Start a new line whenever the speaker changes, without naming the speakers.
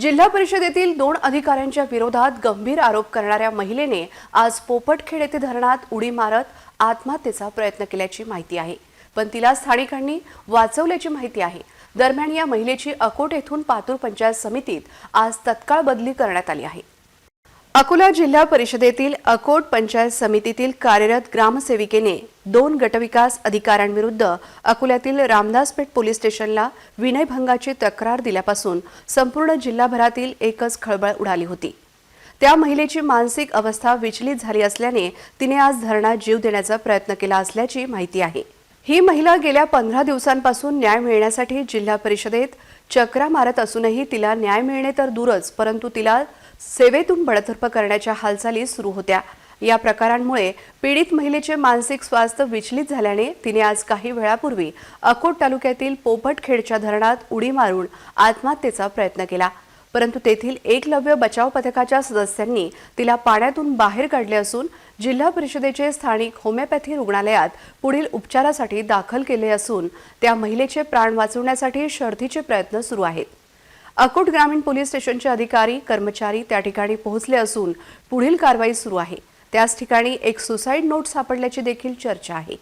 जिल्हा परिषदेतील दोन अधिकाऱ्यांच्या विरोधात गंभीर आरोप करणाऱ्या महिलेने आज पोपटखेड येथे धरणात उडी मारत आत्महत्येचा प्रयत्न केल्याची माहिती आहे. पण तिला स्थानिकांनी वाचवल्याची माहिती आहे. दरम्यान या महिलेची अकोट येथून पातूर पंचायत समितीत आज तत्काळ बदली करण्यात आली आहे. अकोला जिल्हा परिषदेतील अकोट पंचायत समितीतील कार्यरत ग्रामसेविकेने दोन गटविकास अधिकाऱ्यांविरुद्ध अकोल्यातील रामदासपेठ पोलीस स्टेशनला विनयभंगाची तक्रार दिल्यापासून संपूर्ण जिल्हाभरातील एकच खळबळ उडाली होती. त्या महिलेची मानसिक अवस्था विचलित झाली असल्याने तिने आज धरणात जीव देण्याचा प्रयत्न केला असल्याची माहिती आहे. ही महिला गेल्या पंधरा दिवसांपासून न्याय मिळण्यासाठी जिल्हा परिषदेत चक्रा मारत असूनही तिला न्याय मिळणे तर दूरच परंतु तिला सेवेतून बडतर्फ करण्याच्या हालचाली सुरू होत्या. या प्रकारांमुळे पीडित महिलेचे मानसिक स्वास्थ्य विचलित झाल्याने तिने आज काही वेळापूर्वी अकोट तालुक्यातील पोपटखेडच्या धरणात उडी मारून आत्महत्येचा प्रयत्न केला. परंतु तेथील एकलव्य बचाव पथकाच्या सदस्यांनी तिला पाण्यातून बाहेर काढले असून जिल्हा परिषदेचे स्थानिक होमिओपॅथी रुग्णालयात पुढील उपचारासाठी दाखल केले असून त्या महिलेचे प्राण वाचवण्यासाठी शर्थीचे प्रयत्न सुरू आहेत. अकोट ग्रामीण पोलीस स्टेशनचे अधिकारी कर्मचारी त्या ठिकाणी पोहोचले असून पुढील कारवाई सुरू आहे. त्याच ठिकाणी एक सुसाईड नोट सापडल्याची देखील चर्चा आहे.